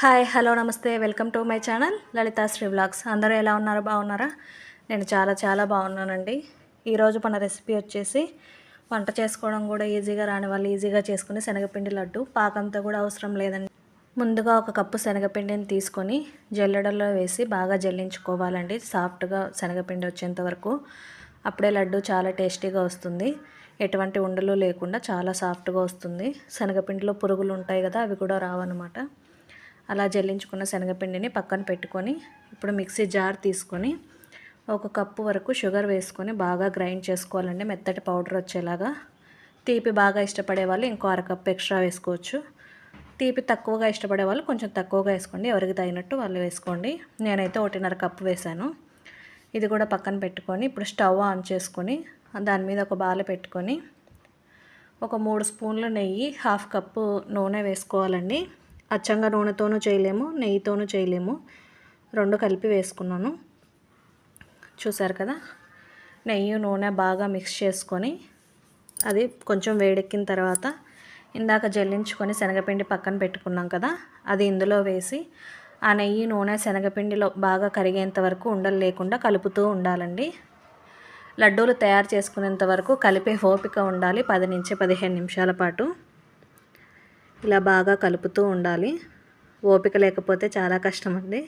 Hi hello నమస్తే. Welcome to my channel Lalitha Sri vlogs. అందరూ ఎలా ఉన్నారు బాగున్నారా? నేను చాలా చాలా బాగున్నానండి. ఈరోజు మన రెసిపీ వచ్చేసి వంట చేసుకోవడం కూడా ఈజీగా రాని వాళ్ళు ఈజీగా చేసుకుని శనగపిండి లడ్డు. పాకంతో కూడా అవసరం లేదండి. ముందుగా ఒక కప్పు శనగపిండిని తీసుకొని జల్లెడలో వేసి బాగా జల్లించుకోవాలండి. సాఫ్ట్గా శనగపిండి వచ్చేంత వరకు. అప్పుడే లడ్డు చాలా టేస్టీగా వస్తుంది. ఎటువంటి ఉండలు లేకుండా చాలా సాఫ్ట్గా వస్తుంది. శనగపిండిలో పురుగులు ఉంటాయి కదా అవి కూడా రావన్నమాట. అలా జల్లించుకున్న శనగపిండిని పక్కన పెట్టుకొని ఇప్పుడు మిక్సీ జార్ తీసుకొని ఒక కప్పు వరకు షుగర్ వేసుకొని బాగా గ్రైండ్ చేసుకోవాలండి. మెత్తటి పౌడర్ వచ్చేలాగా. తీపి బాగా ఇష్టపడే వాళ్ళు ఇంకో అరకప్పు ఎక్స్ట్రా వేసుకోవచ్చు. తీపి తక్కువగా ఇష్టపడే వాళ్ళు కొంచెం తక్కువగా వేసుకోండి. ఎవరికి తగినట్టు వాళ్ళు వేసుకోండి. నేనైతే ఒకటిన్నర కప్పు వేసాను ఇది కూడా పక్కన పెట్టుకొని ఇప్పుడు స్టవ్ ఆన్ చేసుకొని దాని మీద ఒక బాల పెట్టుకొని ఒక మూడు స్పూన్ల నెయ్యి హాఫ్ కప్పు నూనె వేసుకోవాలండి. అచ్చంగా నూనెతోనూ చేయలేము నెయ్యితోనూ చేయలేము. రెండు కలిపి వేసుకున్నాను. చూసారు కదా? నెయ్యి నూనె బాగా మిక్స్ చేసుకొని అది కొంచెం వేడెక్కిన తర్వాత ఇందాక జల్లించుకొని శనగపిండి పక్కన పెట్టుకున్నాం కదా? అది ఇందులో వేసి ఆ నెయ్యి నూనె శనగపిండిలో బాగా కరిగేంత వరకు ఉండలు లేకుండా కలుపుతూ ఉండాలండి. లడ్డూలు తయారు చేసుకునేంత వరకు కలిపే ఓపిక ఉండాలి పది నుంచి పదిహేను నిమిషాల పాటు. ఇలా బాగా కలుపుతూ ఉండాలి. ఓపిక లేకపోతే చాలా కష్టం అండి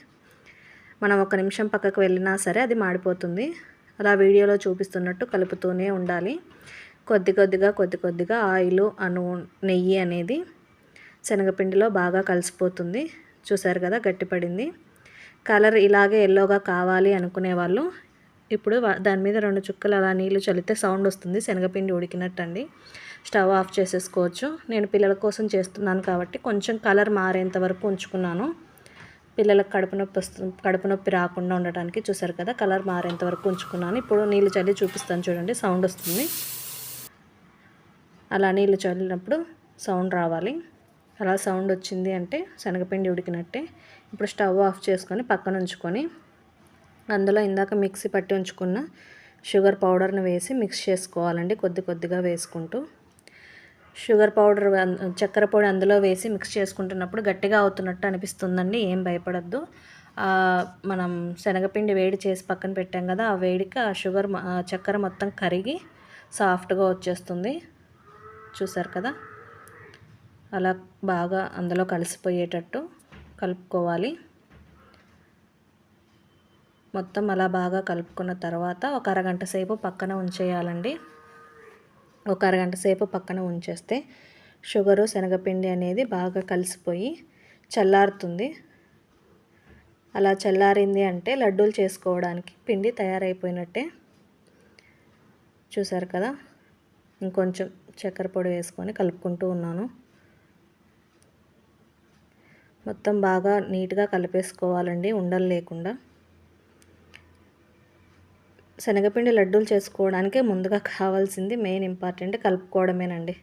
మనం ఒక నిమిషం పక్కకు వెళ్ళినా సరే అది మాడిపోతుంది. అలా వీడియోలో చూపిస్తున్నట్టు కలుపుతూనే ఉండాలి. కొద్ది కొద్దిగా కొద్ది కొద్దిగా ఆయిల్ అను నెయ్యి అనేది శనగపిండిలో బాగా కలిసిపోతుంది. చూసారు కదా గట్టిపడింది. కలర్ ఇలాగే ఎల్లోగా కావాలి అనుకునే వాళ్ళు ఇప్పుడు దాని మీద రెండు చుక్కలు అలా నీళ్ళు చల్లితే సౌండ్ వస్తుంది. శనగపిండి ఉడికినట్టు అండి స్టవ్ ఆఫ్ చేసేసుకోవచ్చు. నేను పిల్లల కోసం చేస్తున్నాను కాబట్టి కొంచెం కలర్ మారేంత వరకు ఉంచుకున్నాను. పిల్లలకు కడుపు నొప్పి వస్తుంది కడుపు నొప్పి రాకుండా ఉండటానికి చూసారు కదా కలర్ మారేంత వరకు ఉంచుకున్నాను. ఇప్పుడు నీళ్ళు చల్లి చూపిస్తాను చూడండి సౌండ్ వస్తుంది. అలా నీళ్ళు చల్లినప్పుడు సౌండ్ రావాలి. అలా సౌండ్ వచ్చింది అంటే శనగపిండి ఉడికినట్టే. ఇప్పుడు స్టవ్ ఆఫ్ చేసుకొని పక్కన ఉంచుకొని అందులో ఇందాక మిక్సీ పట్టి ఉంచుకున్న షుగర్ పౌడర్ని వేసి మిక్స్ చేసుకోవాలండి కొద్ది కొద్దిగా వేసుకుంటూ. షుగర్ పౌడర్ చక్కెర పొడి అందులో వేసి మిక్స్ చేసుకుంటున్నప్పుడు గట్టిగా అవుతున్నట్టు అనిపిస్తుందండి ఏం భయపడద్దు. మనం శనగపిండి వేడి చేసి పక్కన పెట్టాం కదా ఆ వేడికి ఆ షుగర్ చక్కెర మొత్తం కరిగి సాఫ్ట్గా వచ్చేస్తుంది. చూసారు కదా? అలా బాగా అందులో కలిసిపోయేటట్టు కలుపుకోవాలి. మొత్తం అలా బాగా కలుపుకున్న తర్వాత ఒక అరగంట సేపు పక్కన ఉంచేయాలండి. ఒక అరగంట సేపు పక్కన ఉంచేస్తే షుగరు శనగపిండి అనేది బాగా కలిసిపోయి చల్లారుతుంది. అలా చల్లారింది అంటే లడ్డూలు చేసుకోవడానికి పిండి తయారైపోయినట్టే. చూసారు కదా? ఇంకొంచెం చక్కెర పొడి వేసుకొని కలుపుకుంటూ ఉన్నాను. మొత్తం బాగా నీట్గా కలిపేసుకోవాలండి ఉండలు లేకుండా. శనగపిండి లడ్డూలు చేసుకోవడానికి ముందుగా కావాల్సింది మెయిన్ ఇంపార్టెంట్ కలుపుకోవడమేనండి.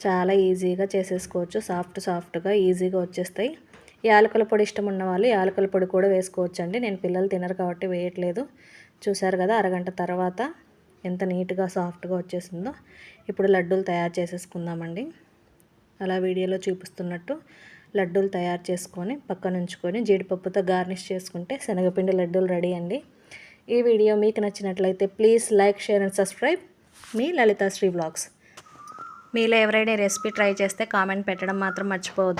చాలా ఈజీగా చేసేసుకోవచ్చు. సాఫ్ట్ సాఫ్ట్గా ఈజీగా వచ్చేస్తాయి. యాలకుల పొడి ఇష్టం ఉన్న వాళ్ళు యాలకుల పొడి కూడా వేసుకోవచ్చు అండి నేను పిల్లలు తినరు కాబట్టి వేయట్లేదు. చూశారు కదా అరగంట తర్వాత ఎంత నీట్గా సాఫ్ట్గా వచ్చేసిందో. ఇప్పుడు లడ్డూలు తయారు చేసేసుకుందామండి. అలా వీడియోలో చూపిస్తున్నట్టు లడ్డూలు తయారు చేసుకొని పక్కన ఉంచుకొని జీడిపప్పుతో గార్నిష్ చేసుకుంటే శనగపిండి లడ్డూలు రెడీ అండి. ఈ వీడియో మీకు నచ్చినట్లయితే please like share and subscribe. Me Lalitha Sri blogs. మీలో ఎవరైనా రెసిపీ ట్రై చేస్తే కామెంట్ పెట్టడం మాత్రం మర్చిపోవద్దు.